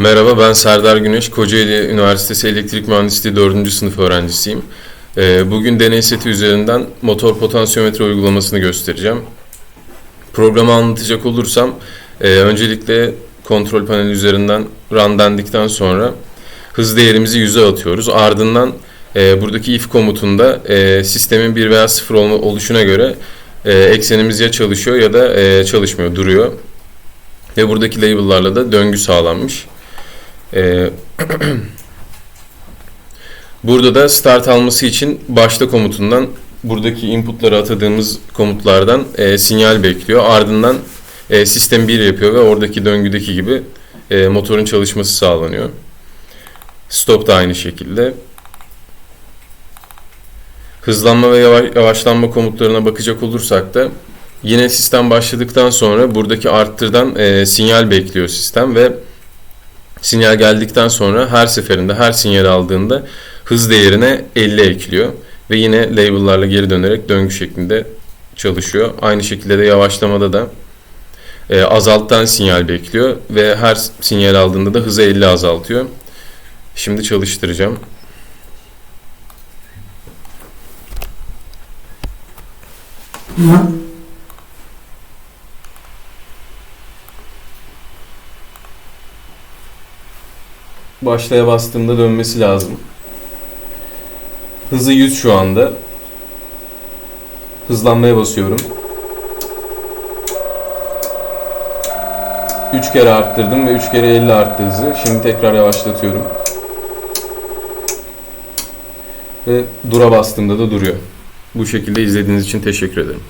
Merhaba ben Serdar Güneş, Kocaeli Üniversitesi Elektrik Mühendisliği 4. sınıf öğrencisiyim. Ee, Bugün deney seti üzerinden motor potansiyometre uygulamasını göstereceğim. Programı anlatacak olursam, e, öncelikle kontrol paneli üzerinden run dendikten sonra hız değerimizi 100'e atıyoruz. Ardından e, buradaki if komutunda e, sistemin 1 veya 0 olma, oluşuna göre eksenimiz ya çalışıyor ya da çalışmıyor, duruyor. Ve buradaki label'larla da döngü sağlanmış. Ee, burada da start alması için başta komutundan buradaki inputları atadığımız komutlardan e, sinyal bekliyor. Ardından e, sistem 1 yapıyor ve oradaki döngüdeki gibi e, motorun çalışması sağlanıyor. Stop da aynı şekilde. Hızlanma ve yavaş- yavaşlanma komutlarına bakacak olursak da yine sistem başladıktan sonra buradaki arttırdan e, sinyal bekliyor sistem ve Sinyal geldikten sonra her seferinde her sinyal aldığında hız değerine 50 ekliyor ve yine label'larla geri dönerek döngü şeklinde çalışıyor. Aynı şekilde de yavaşlamada da e, azalttan sinyal bekliyor ve her sinyal aldığında da hızı 50 azaltıyor. Şimdi çalıştıracağım. Başlaya bastığımda dönmesi lazım. Hızı 100 şu anda. Hızlanmaya basıyorum. 3 kere arttırdım ve 3 kere 50 arttı hızı. Şimdi tekrar yavaşlatıyorum. Ve dura bastığımda da duruyor. Bu şekilde izlediğiniz için teşekkür ederim.